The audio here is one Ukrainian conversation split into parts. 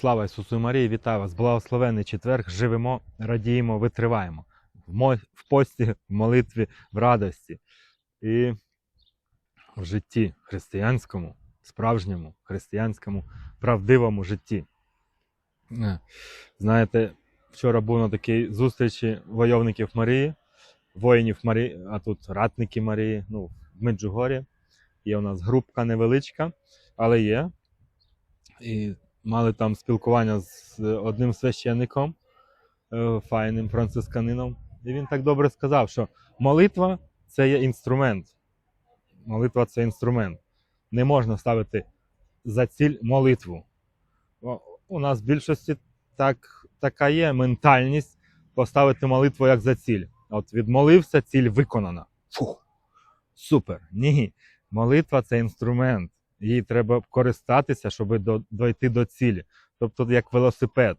Слава Ісусу Марії, вітаю вас! Благословений четверг. Живемо, радіємо, витриваємо в, мо... в пості, в молитві, в радості і в житті християнському, справжньому християнському, правдивому житті. Е, Знаєте, вчора був на такій зустрічі войовників Марії, воїнів Марії, а тут ратники Марії, ну, в Меджугорі. Є у нас групка невеличка, але є. І мали там спілкування з одним священником, е, файним францисканином. І він так добре сказав, що молитва це є інструмент. Молитва це інструмент. Не можна ставити за ціль молитву. У нас в більшості так, така є ментальність поставити молитву як за ціль. От відмолився, ціль виконана. Фух, супер. Ні. Молитва це інструмент їй треба користатися, щоб до, дойти до цілі. Тобто, як велосипед.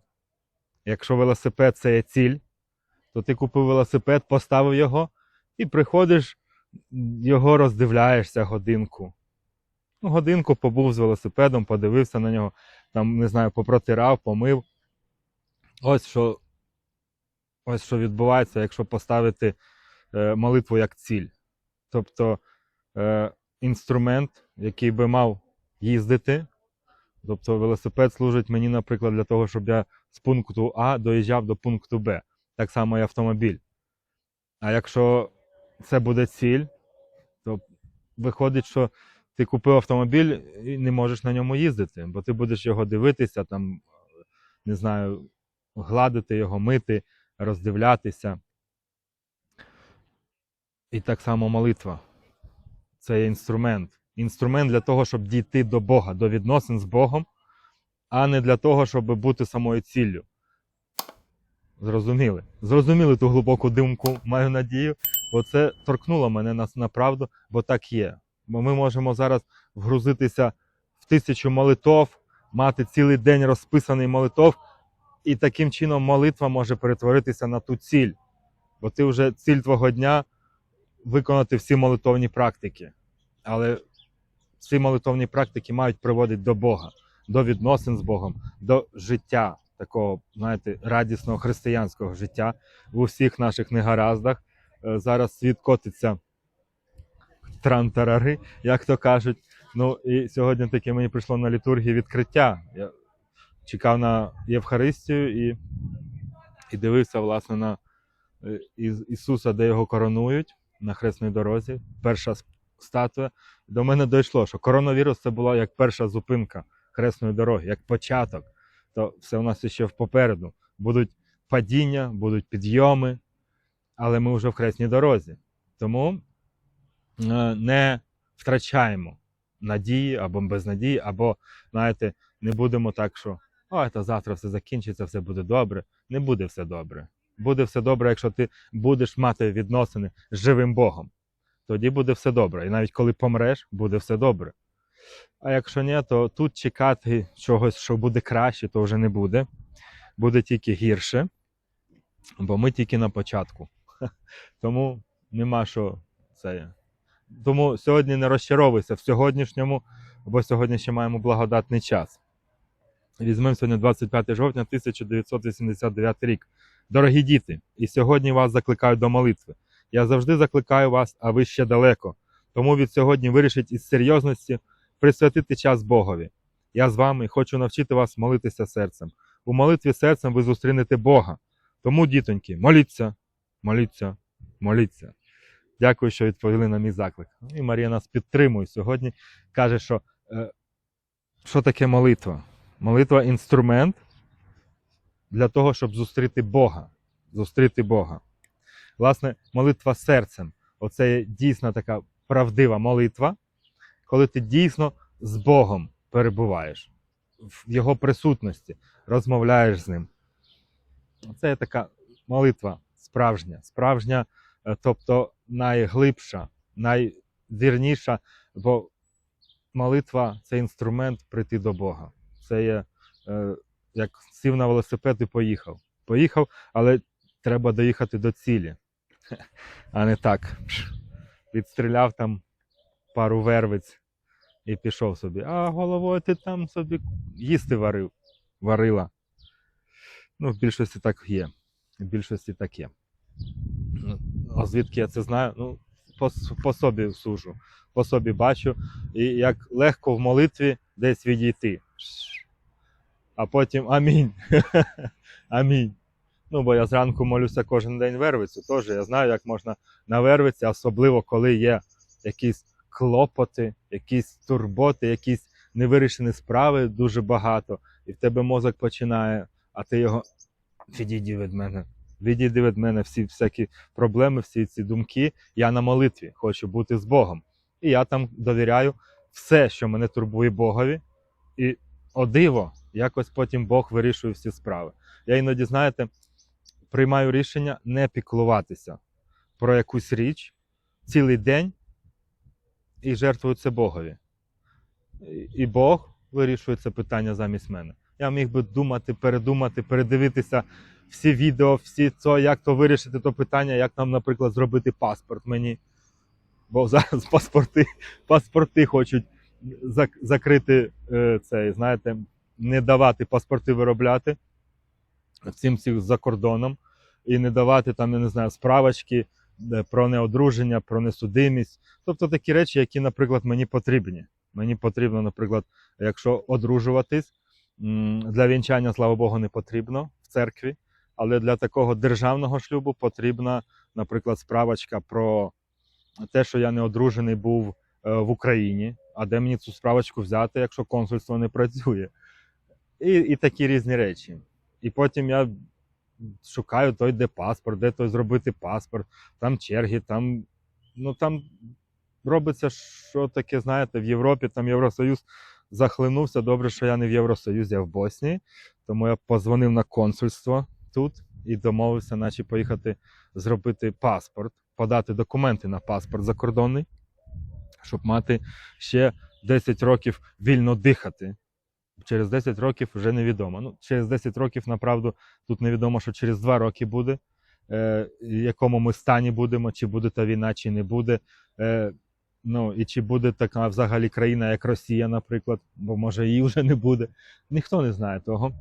Якщо велосипед це є ціль, то ти купив велосипед, поставив його і приходиш, його роздивляєшся годинку. Ну, годинку побув з велосипедом, подивився на нього, там, не знаю, попротирав, помив. Ось що, ось що відбувається, якщо поставити е, молитву як ціль. Тобто е, інструмент, який би мав їздити. Тобто велосипед служить мені, наприклад, для того, щоб я з пункту А доїжджав до пункту Б. Так само і автомобіль. А якщо це буде ціль, то виходить, що ти купив автомобіль і не можеш на ньому їздити, бо ти будеш його дивитися, там, не знаю, гладити його, мити, роздивлятися. І так само молитва це є інструмент. Інструмент для того, щоб дійти до Бога, до відносин з Богом, а не для того, щоб бути самою ціллю. Зрозуміли? Зрозуміли ту глибоку думку, маю надію, бо це торкнуло мене на, на правду, бо так є. Бо ми можемо зараз вгрузитися в тисячу молитов, мати цілий день розписаний молитов, і таким чином молитва може перетворитися на ту ціль. Бо ти вже ціль твого дня виконати всі молитовні практики. Але ці молитовні практики мають приводити до Бога, до відносин з Богом, до життя такого, знаєте, радісного християнського життя в усіх наших негараздах. Е, Зараз світ котиться трантарари, як то кажуть. Ну і сьогодні таке мені прийшло на літургії відкриття. Я чекав на Євхаристію і, і дивився, власне, на е, Ісуса, де його коронують на хресній дорозі. Перша статуя. До мене дійшло, що коронавірус це була як перша зупинка хресної дороги, як початок. То все у нас ще попереду. Будуть падіння, будуть підйоми, але ми вже в хресній дорозі. Тому е, не втрачаємо надії або без надії, або, знаєте, не будемо так, що о, це завтра все закінчиться, все буде добре. Не буде все добре. Буде все добре, якщо ти будеш мати відносини з живим Богом. Тоді буде все добре. І навіть коли помреш, буде все добре. А якщо ні, то тут чекати чогось, що буде краще, то вже не буде. Буде тільки гірше, бо ми тільки на початку. Тому нема що це. Тому сьогодні не розчаровуйся в сьогоднішньому, бо сьогодні ще маємо благодатний час. Візьмемо сьогодні 25 жовтня 1989 рік. Дорогі діти, і сьогодні вас закликаю до молитви. Я завжди закликаю вас, а ви ще далеко. Тому від сьогодні вирішіть із серйозності присвятити час Богові. Я з вами хочу навчити вас молитися серцем. У молитві серцем ви зустрінете Бога. Тому, дітоньки, моліться, моліться, моліться. Дякую, що відповіли на мій заклик. І Марія нас підтримує сьогодні. Каже, що е, що таке молитва? Молитва інструмент для того, щоб зустріти Бога. Зустріти Бога. Власне, молитва серцем. Оце є дійсна така правдива молитва, коли ти дійсно з Богом перебуваєш, в Його присутності, розмовляєш з ним. Це є така молитва справжня, справжня, е, тобто найглибша, найвірніша, бо молитва це інструмент прийти до Бога. Це є е, як сів на велосипед і поїхав. Поїхав, але треба доїхати до цілі, а не так. Відстріляв там пару вервиць і пішов собі. А головою ти там собі їсти варив. варила. Ну, в більшості так є. В більшості так є. А звідки я це знаю? Ну, по, по собі сужу, по собі бачу. І як легко в молитві десь відійти. А потім амінь. амінь. Ну, бо я зранку молюся кожен день вервицю. Теж я знаю, як можна на вервиці, особливо коли є якісь клопоти, якісь турботи, якісь невирішені справи дуже багато, і в тебе мозок починає, а ти його відійди від мене. Відійди від мене всі всякі проблеми, всі ці думки. Я на молитві хочу бути з Богом. І я там довіряю все, що мене турбує Богові. І о диво, якось потім Бог вирішує всі справи. Я іноді, знаєте, приймаю рішення не піклуватися про якусь річ цілий день і жертвую це Богові. І- Бог вирішує це питання замість мене. Я міг би думати, передумати, передивитися всі відео, всі це, як то вирішити то питання, як нам, наприклад, зробити паспорт мені. Бо зараз паспорти, паспорти хочуть закрити е, цей, знаєте, не давати паспорти виробляти всім всіх за кордоном і не давати там, я не знаю, справочки про неодруження, про несудимість. Тобто такі речі, які, наприклад, мені потрібні. Мені потрібно, наприклад, якщо одружуватись, для вінчання, слава Богу, не потрібно в церкві, але для такого державного шлюбу потрібна, наприклад, справочка про те, що я не одружений був е, в Україні, а де мені цю справочку взяти, якщо консульство не працює. І, і такі різні речі. І потім я шукаю той, де паспорт, де той зробити паспорт, там черги, там, ну там робиться що таке, знаєте, в Європі, там Євросоюз захлинувся. Добре, що я не в Євросоюзі, а в Боснії. Тому я позвонив на консульство тут і домовився, наче поїхати зробити паспорт, подати документи на паспорт закордонний, щоб мати ще 10 років вільно дихати. Через 10 років вже невідомо. Ну, через 10 років, направду, тут невідомо, що через 2 роки буде, е, якому ми стані будемо, чи буде та війна, чи не буде. Е, ну, і чи буде така взагалі країна, як Росія, наприклад, бо може її вже не буде. Ніхто не знає того.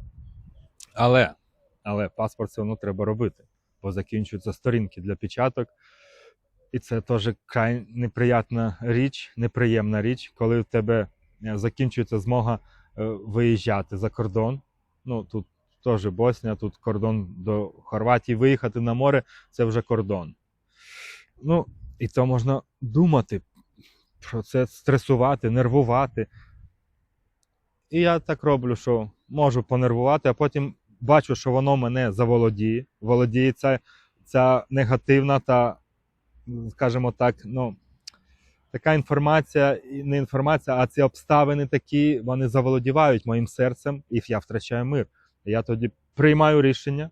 Але, але паспорт все одно треба робити, бо закінчуються сторінки для печаток. І це теж край неприятна річ, неприємна річ, коли в тебе е, закінчується змога виїжджати за кордон. Ну, тут теж Боснія, тут кордон до Хорватії. Виїхати на море це вже кордон. Ну, і то можна думати про це, стресувати, нервувати. І я так роблю, що можу понервувати, а потім бачу, що воно мене заволодіє. Володіє ця, ця негативна та, скажімо так, ну, така інформація, не інформація, а ці обставини такі, вони заволодівають моїм серцем, і я втрачаю мир. Я тоді приймаю рішення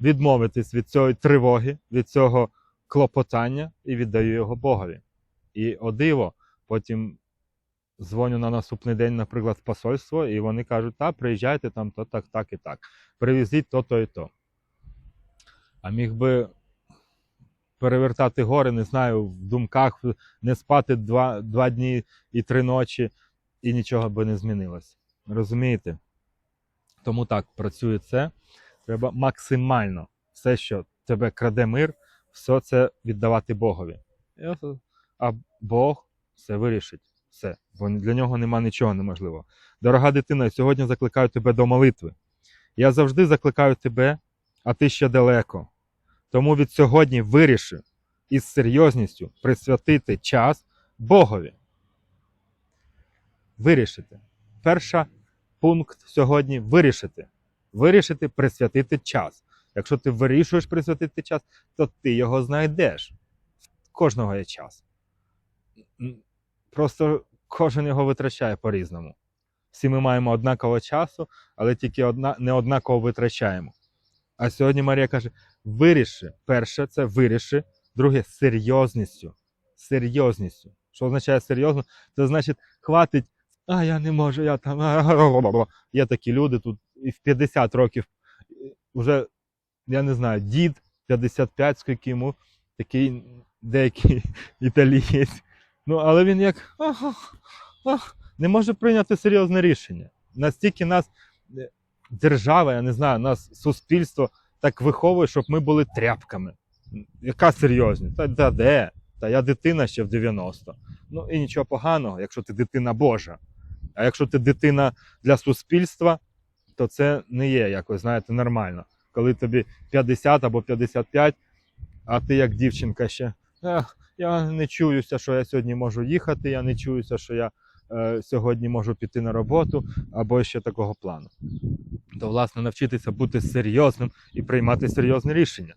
відмовитись від цієї тривоги, від цього клопотання і віддаю його Богові. І о диво, потім дзвоню на наступний день, наприклад, в посольство, і вони кажуть, та, приїжджайте там, то так, так і так. Привезіть то, то і то. А міг би перевертати гори, не знаю, в думках, не спати два, два дні і три ночі, і нічого би не змінилось. Розумієте? Тому так працює це. Треба максимально все, що тебе краде мир, все це віддавати Богові. А Бог все вирішить. Все. Бо для нього нема нічого неможливого. Дорога дитина, сьогодні закликаю тебе до молитви. Я завжди закликаю тебе, а ти ще далеко. Тому від сьогодні виріши із серйозністю присвятити час Богові. Вирішити. Перша пункт сьогодні вирішити. Вирішити присвятити час. Якщо ти вирішуєш присвятити час, то ти його знайдеш. Кожного є час. Просто кожен його витрачає по-різному. Всі ми маємо однаково часу, але тільки одна, не однаково витрачаємо. А сьогодні Марія каже: виріши. Перше, це виріши. Друге серйозністю. Серйозністю. Що означає серйозно? Це значить, хватить, а я не можу, я там. Є такі люди тут і в 50 років вже, я не знаю, дід 55, скільки йому, такий деякий італієць. Ну, але він як не може прийняти серйозне рішення. Настільки нас е, держава, я не знаю, нас суспільство так виховує, щоб ми були тряпками. Яка серйозність? Та, та де? Та я дитина ще в 90. Ну і нічого поганого, якщо ти дитина Божа. А якщо ти дитина для суспільства, то це не є якось, знаєте, нормально. Коли тобі 50 або 55, а ти як дівчинка ще. Я не чуюся, що я сьогодні можу їхати, я не чуюся, що я сьогодні можу піти на роботу, або ще такого плану. То, власне, навчитися бути серйозним і приймати серйозне рішення.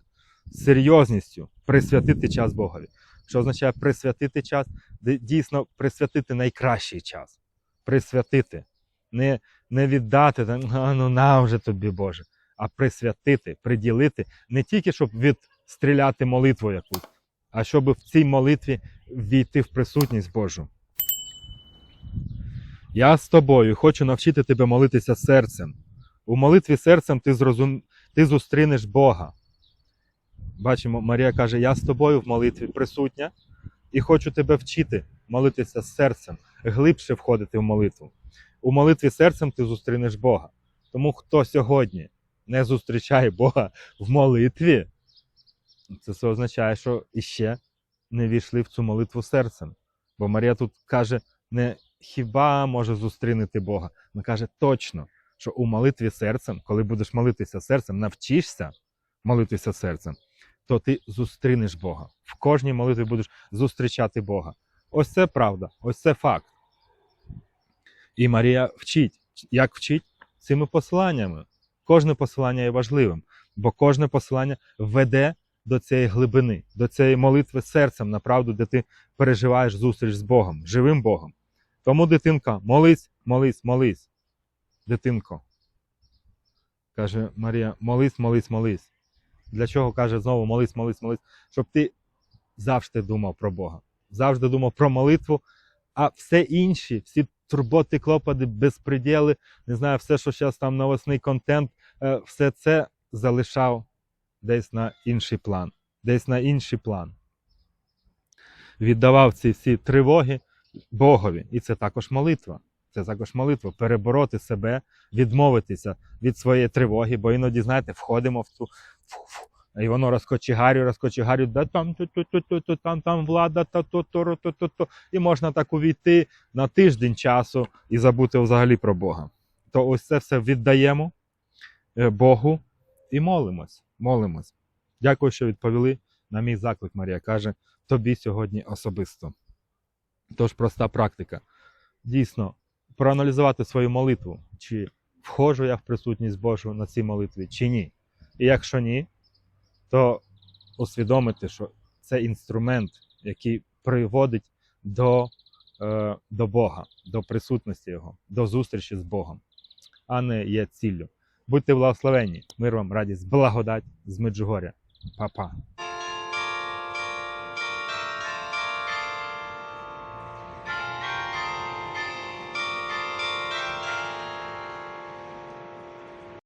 Серйозністю присвятити час Богові. Що означає присвятити час? Дійсно, присвятити найкращий час. Присвятити. Не, не віддати, «А, ну на вже тобі, Боже, а присвятити, приділити не тільки щоб відстріляти молитву якусь, а щоб в цій молитві війти в присутність Божу. Я з тобою хочу навчити тебе молитися серцем. У молитві серцем ти, зрозум... ти зустрінеш Бога. Бачимо, Марія каже: Я з тобою в молитві присутня і хочу тебе вчити молитися серцем, глибше входити в молитву. У молитві серцем ти зустрінеш Бога. Тому хто сьогодні не зустрічає Бога в молитві, це все означає, що іще не війшли в цю молитву серцем. Бо Марія тут каже, не хіба може зустрінути Бога. Вона каже точно, що у молитві серцем, коли будеш молитися серцем, навчишся молитися серцем, то ти зустрінеш Бога. В кожній молитві будеш зустрічати Бога. Ось це правда, ось це факт. І Марія вчить. Як вчить? Цими посиланнями. Кожне посилання є важливим, бо кожне посилання веде до цієї глибини, до цієї молитви серцем, направду, де ти переживаєш зустріч з Богом, живим Богом. Тому, дитинка, молись, молись, молись. Дитинко. Каже Марія, молись, молись, молись. Для чого каже знову молись, молись, молись? Щоб ти завжди думав про Бога, завжди думав про молитву, а все інші, всі турботи, клопоти, безпреділи, не знаю, все, що зараз там новосний контент, е, все це залишав десь на інший план. Десь на інший план. Віддавав ці всі тривоги Богові. І це також молитва. Це також молитва. Перебороти себе, відмовитися від своєї тривоги, бо іноді, знаєте, входимо в цю. І воно розкочегарю, розкочегарю, да там ту ту ту ту там там влада, та то то то то то і можна так увійти на тиждень часу і забути взагалі про Бога. То ось це все віддаємо е, Богу і молимось. Молимось. Дякую, що відповіли на мій заклик. Марія каже тобі сьогодні особисто. Тож проста практика. Дійсно, проаналізувати свою молитву, чи входжу я в присутність Божу на цій молитві, чи ні. І якщо ні, то усвідомити, що це інструмент, який приводить до, е, до Бога, до присутності Його, до зустрічі з Богом, а не є ціллю. Будьте благословенні, мир вам, радість, благодать з Меджугоря. Па-па.